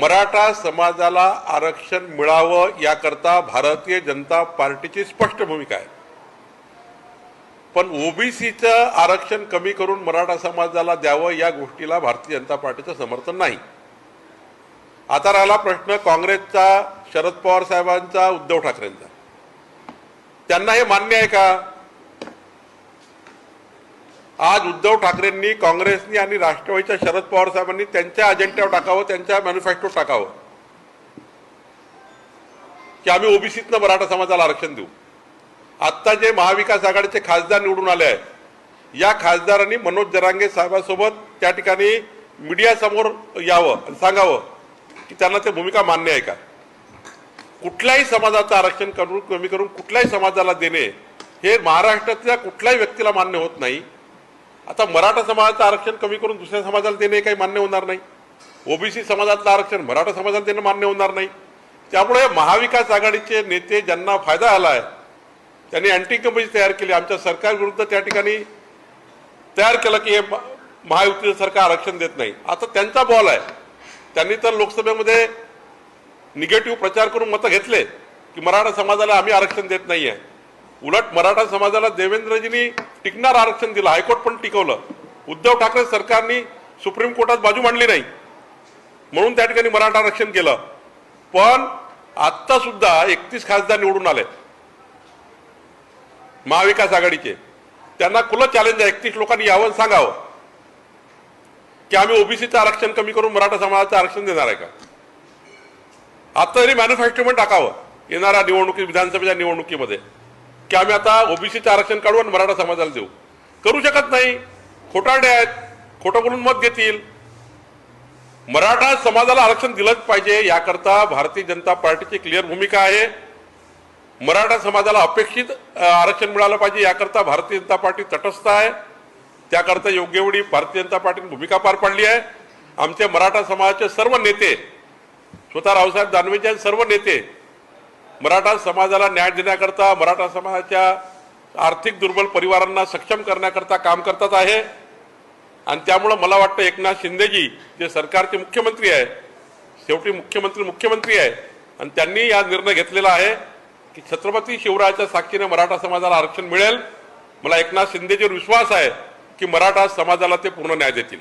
मराठा समाजाला आरक्षण मिळावं याकरता भारतीय जनता पार्टीची स्पष्ट भूमिका आहे. पण ओबीसीचं आरक्षण कमी करून मराठा समाजाला द्यावं या गोष्टीला भारतीय जनता पार्टीचं समर्थन नाही. आता राहिला प्रश्न काँग्रेसचा शरद पवार साहेबांचा उद्धव ठाकरेंचा. त्यांना हे मान्य आहे का? आज उद्धव ठाकरेंनी काँग्रेसनी आणि राष्ट्रवादीच्या शरद पवार साहेबांनी त्यांच्या अजेंड्यावर टाकावं त्यांच्या मॅन्युफॅक्चर टाकावं. की आम्ही ओबीसीतनं मराठा समाजाला आरक्षण देऊ. आत्ता जे महाविकास आघाडीचे खासदार निवडून आले आहेत या खासदारांनी मनोज जरांगे साहेबांसोबत त्या ठिकाणी मीडियासमोर यावं आणि सांगावं की त्यांना ते भूमिका मान्य आहे का? कुठल्याही समाजाचं आरक्षण करून कमी करून कुठल्याही समाजाला देणे हे महाराष्ट्रातल्या कुठल्याही व्यक्तीला मान्य होत नाही. आता मराठा समाजाचं आरक्षण कमी करून दुसऱ्या समाजाला देणे काही मान्य होणार नाही. ओबीसी समाजातलं आरक्षण मराठा समाजाला देणं मान्य होणार नाही. त्यामुळे महाविकास आघाडीचे नेते ज्यांना फायदा आला आहे त्यांनी अँटी कंपनी तयार केली. आमच्या सरकारविरुद्ध त्या ठिकाणी तयार केलं की हे महायुतीचं सरकार आरक्षण देत नाही. आता त्यांचा बॉल आहे. त्यांनी तर लोकसभेमध्ये निगेटिव्ह प्रचार करून मतं घेतले की मराठा समाजाला आम्ही आरक्षण देत नाही आहे उलट मराठा समाजाला देवेंद्रजींनी टिकणार आरक्षण दिलं. हायकोर्ट पण टिकवलं. उद्धव ठाकरे सरकारने सुप्रीम कोर्टात बाजू मांडली नाही. म्हणून त्या ठिकाणी मराठा आरक्षण केलं पण आत्ता सुद्धा एकतीस खासदार निवडून आले महाविकास आघाडीचे. त्यांना खुलं चॅलेंज आहे. एकतीस लोकांनी यावं सांगावं. की आम्ही ओबीसीचं आरक्षण कमी करून मराठा समाजाचं आरक्षण देणार आहे का? आता तरी मॅन्युफॅक्चरमेंट टाकावं. येणाऱ्या निवडणुकी विधानसभेच्या निवडणुकीमध्ये. की आम्ही आता ओबीसीचं आरक्षण काढू आणि मराठा समाजाला देऊ. करू शकत नाही. खोटारडे आहेत. खोटं बोलून मत घेतील. मराठा समाजाला आरक्षण दिलंच पाहिजे. याकरता भारतीय जनता पार्टीची क्लिअर भूमिका आहे. मराठा समाजाला अपेक्षित आरक्षण मिळालं पाहिजे. याकरता भारतीय जनता पार्टी तटस्थ आहे. त्याकरता योग्य वेळी भारतीय जनता पार्टीने भूमिका पार पाडली आहे. आमचे मराठा समाजाचे सर्व नेते स्वतः रावसाहेब दानवेचे आणि सर्व नेते मराठा समाजाला न्याय देण्याकरता मराठा समाजाच्या आर्थिक दुर्बल परिवारांना सक्षम करण्याकरता काम करतात आहे. आणि त्यामुळं मला वाटतं एकनाथ शिंदेजी जे सरकारचे मुख्यमंत्री आहे शेवटी मुख्यमंत्री मुख्यमंत्री आहे आणि त्यांनी या निर्णय घेतलेला आहे की छत्रपती शिवरायाच्या साक्षीने मराठा समाजाला आरक्षण मिळेल. मला एकनाथ शिंदेजीवर विश्वास आहे की मराठा समाजाला ते पूर्ण न्याय देतील.